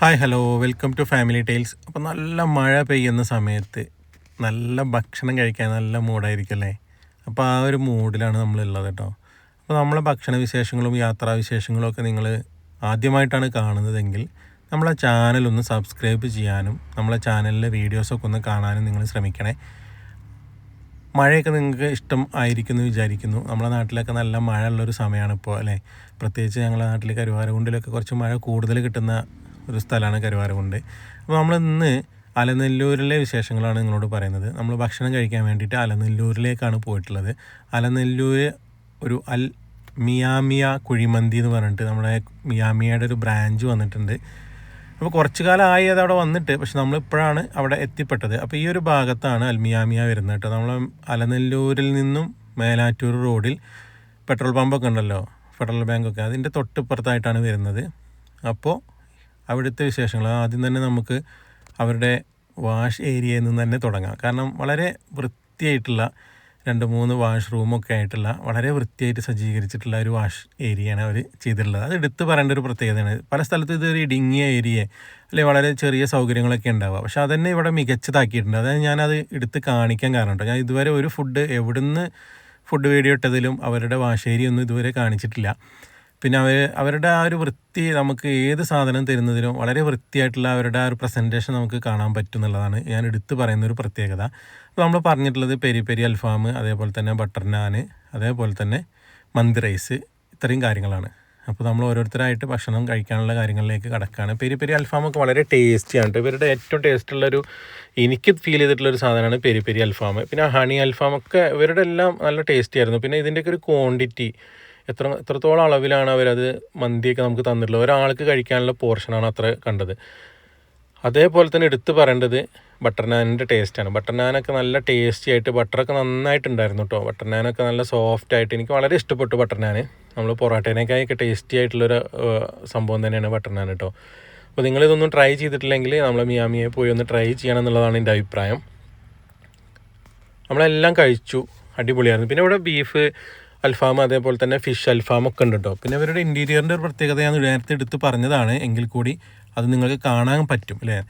Hi hello welcome to family tiles അപ്പോൾ നല്ല മഴ പെയ്യുന്ന സമയത്ത് നല്ല ഭക്ഷണം കഴിക്കാൻ നല്ല മൂഡായിരിക്കും അല്ലേ അപ്പോൾ ആ ഒരു മൂഡിലാണ് നമ്മളുള്ളത് കേട്ടോ. അപ്പോൾ നമ്മളെ ഭക്ഷണ വിശേഷങ്ങളും യാത്രാ വിശേഷങ്ങളും ഒക്കെ നിങ്ങൾ ആദ്യമായിട്ടാണ് കാണുന്നതെങ്കിൽ നമ്മളെ ചാനൽ ഒന്ന് സബ്സ്ക്രൈബ് ചെയ്യാനും നമ്മളെ ചാനലിലെ വീഡിയോസൊക്കെ ഒന്ന് കാണാനും നിങ്ങൾ ശ്രമിക്കണേ. മഴയൊക്കെ നിങ്ങൾക്ക് ഇഷ്ടം ആയിരിക്കുന്നു വിചാരിക്കുന്നു. നമ്മുടെ നാട്ടിലൊക്കെ നല്ല മഴ ഉള്ളൊരു സമയമാണ് ഇപ്പോൾ അല്ലേ? പ്രത്യേകിച്ച് ഞങ്ങളുടെ നാട്ടിൽ കരുവാരകുണ്ടിലൊക്കെ കുറച്ച് മഴ കൂടുതൽ കിട്ടുന്ന ഒരു സ്ഥലമാണ് കരുവാരകുണ്ട്. അപ്പോൾ നമ്മൾ ഇന്ന് അലനെല്ലൂരിലെ വിശേഷങ്ങളാണ് നിങ്ങളോട് പറയുന്നത്. നമ്മൾ ഭക്ഷണം കഴിക്കാൻ വേണ്ടിയിട്ട് അലനെല്ലൂരിലേക്കാണ് പോയിട്ടുള്ളത്. അലനെല്ലൂർ ഒരു അൽ മിയാമിയ കുഴിമന്തി എന്ന് പറഞ്ഞിട്ട് നമ്മുടെ മിയാമിയയുടെ ഒരു ബ്രാഞ്ച് വന്നിട്ടുണ്ട്. അപ്പോൾ കുറച്ച് കാലമായി അത് അവിടെ വന്നിട്ട് പക്ഷെ നമ്മളിപ്പോഴാണ് അവിടെ എത്തിപ്പെട്ടത്. അപ്പോൾ ഈ ഒരു ഭാഗത്താണ് അൽമിയാമിയ വരുന്നത് കേട്ടോ. നമ്മൾ അലനെല്ലൂരിൽ നിന്നും മേലാറ്റൂർ റോഡിൽ പെട്രോൾ പമ്പൊക്കെ ഉണ്ടല്ലോ ഫെഡറൽ ബാങ്കൊക്കെ. അതിന്റെ തൊട്ടിപ്പുറത്തായിട്ടാണ് വരുന്നത്. അപ്പോൾ അവിടുത്തെ വിശേഷങ്ങൾ. ആദ്യം തന്നെ നമുക്ക് അവരുടെ വാഷ് ഏരിയയിൽ നിന്ന് തന്നെ തുടങ്ങാം. കാരണം വളരെ വൃത്തിയായിട്ടുള്ള രണ്ട് മൂന്ന് വാഷ് റൂമൊക്കെ ആയിട്ടുള്ള വളരെ വൃത്തിയായിട്ട് സജ്ജീകരിച്ചിട്ടുള്ള ഒരു വാഷ് ഏരിയയാണ് അവർ ചെയ്തിട്ടുള്ളത്. അത് എടുത്തു പറയേണ്ട ഒരു പ്രത്യേകതയാണ്. പല സ്ഥലത്തും ഇതൊരു ഇടുങ്ങിയ ഏരിയ അല്ലെ വളരെ ചെറിയ സൗകര്യങ്ങളൊക്കെ ഉണ്ടാവുക. പക്ഷെ അതന്നെ ഇവിടെ മികച്ചതാക്കിയിട്ടുണ്ട്. അതായത് ഞാനത് എടുത്ത് കാണിക്കാൻ കാരണം ഞാൻ ഇതുവരെ ഒരു ഫുഡ് എവിടുന്ന് ഫുഡ് വീഡിയോ ഇട്ടതിലും അവരുടെ വാഷ് ഏരിയ ഒന്നും ഇതുവരെ കാണിച്ചിട്ടില്ല. പിന്നെ അവർ അവരുടെ ആ ഒരു വൃത്തി നമുക്ക് ഏത് സാധനം തരുന്നതിനും വളരെ വൃത്തിയായിട്ടുള്ള അവരുടെ ആ ഒരു പ്രസന്റേഷൻ നമുക്ക് കാണാൻ പറ്റും എന്നുള്ളതാണ് ഞാൻ എടുത്തു പറയുന്ന ഒരു പ്രത്യേകത. അപ്പോൾ നമ്മൾ പറഞ്ഞിട്ടുള്ളത് പെരി പെരി അൽഫാം അതേപോലെ തന്നെ ബട്ടർ നാൻ അതേപോലെ തന്നെ മന്തി റൈസ് ഇത്രയും കാര്യങ്ങളാണ്. അപ്പോൾ നമ്മൾ ഓരോരുത്തരായിട്ട് ഭക്ഷണം കഴിക്കാനുള്ള കാര്യങ്ങളിലേക്ക് കടക്കുകയാണ് പെരി പെരി അൽഫാമൊക്കെ വളരെ ടേസ്റ്റിയാണ് ഇവരുടെ ഏറ്റവും ടേസ്റ്റുള്ളൊരു എനിക്ക് ഫീൽ ചെയ്തിട്ടുള്ള ഒരു സാധനമാണ് പെരി പെരി അൽഫാം. പിന്നെ ഹണി അൽഫാമൊക്കെ ഇവരുടെ എല്ലാം നല്ല ടേസ്റ്റി ആയിരുന്നു. പിന്നെ ഇതിന്റെയൊക്കെ ഒരു ക്വാണ്ടിറ്റി എത്ര എത്രത്തോളം അളവിലാണ് അവരത് മന്തിയൊക്കെ നമുക്ക് തന്നിട്ടുള്ളത്? ഒരാൾക്ക് കഴിക്കാനുള്ള പോർഷനാണ് അത്ര കണ്ടത്. അതേപോലെ തന്നെ എടുത്തു പറയേണ്ടത് ബട്ടർ നാനിന്റെ ടേസ്റ്റാണ് ബട്ടർ നാനൊക്കെ നല്ല ടേസ്റ്റി ആയിട്ട് ബട്ടറൊക്കെ നന്നായിട്ടുണ്ടായിരുന്നു കേട്ടോ ബട്ടർ നാനൊക്കെ നല്ല സോഫ്റ്റ് ആയിട്ട് എനിക്ക് വളരെ ഇഷ്ടപ്പെട്ടു ബട്ടർ നാൻ നമ്മൾ പൊറോട്ടേനേക്കായൊക്കെ ടേസ്റ്റി ആയിട്ടുള്ളൊരു സംഭവം തന്നെയാണ് ബട്ടർ നാൻ കേട്ടോ അപ്പോൾ നിങ്ങളിതൊന്നും ട്രൈ ചെയ്തിട്ടില്ലെങ്കിൽ നമ്മൾ മിയാമിയെ പോയി ഒന്ന് ട്രൈ ചെയ്യണം എന്നുള്ളതാണ് എന്റെ അഭിപ്രായം. നമ്മളെല്ലാം കഴിച്ചു. അടിപൊളിയായിരുന്നു. പിന്നെ ഇവിടെ ബീഫ് അൽഫാം അതേപോലെ തന്നെ ഫിഷ് അൽഫാം ഒക്കെ ഉണ്ട് കേട്ടോ പിന്നെ അവരുടെ ഇന്റീരിയറിന്റെ ഒരു പ്രത്യേകത ഞാൻ നേരത്തെ എടുത്ത് പറഞ്ഞതാണ്. എങ്കിൽ കൂടി അത് നിങ്ങൾക്ക് കാണാൻ പറ്റും അല്ലേ?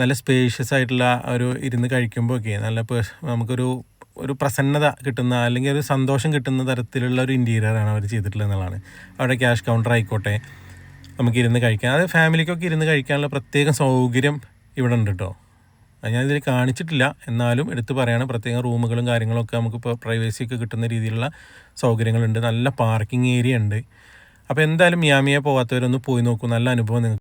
നല്ല സ്പേഷ്യസ് ആയിട്ടുള്ള ഒരു ഇരുന്ന് കഴിക്കുമ്പോൾ ഒക്കെ നല്ല നമുക്കൊരു ഒരു പ്രസന്നത കിട്ടുന്ന അല്ലെങ്കിൽ ഒരു സന്തോഷം കിട്ടുന്ന തരത്തിലുള്ള ഒരു ഇന്റീരിയറാണ് അവർ ചെയ്തിട്ടുള്ളത് എന്നുള്ളതാണ്. അവിടെ ക്യാഷ് കൗണ്ടർ ആയിക്കോട്ടെ നമുക്ക് ഇരുന്ന് കഴിക്കാം. അത് ഫാമിലിക്കൊക്കെ ഇരുന്ന് കഴിക്കാനുള്ള പ്രത്യേക സൗകര്യം ഇവിടെ ഉണ്ട് കേട്ടോ ഞാനിതിൽ കാണിച്ചിട്ടില്ല. എന്നാലും എടുത്തു പറയണം പ്രത്യേകം റൂമുകളും കാര്യങ്ങളൊക്കെ നമുക്കിപ്പോൾ പ്രൈവസി ഒക്കെ കിട്ടുന്ന രീതിയിലുള്ള സൗകര്യങ്ങളുണ്ട്. നല്ല പാർക്കിംഗ് ഏരിയ ഉണ്ട്. അപ്പോൾ എന്തായാലും മിയാമിയെ പോകാത്തവരൊന്ന് പോയി നോക്കൂ. നല്ല അനുഭവം നിങ്ങൾക്ക്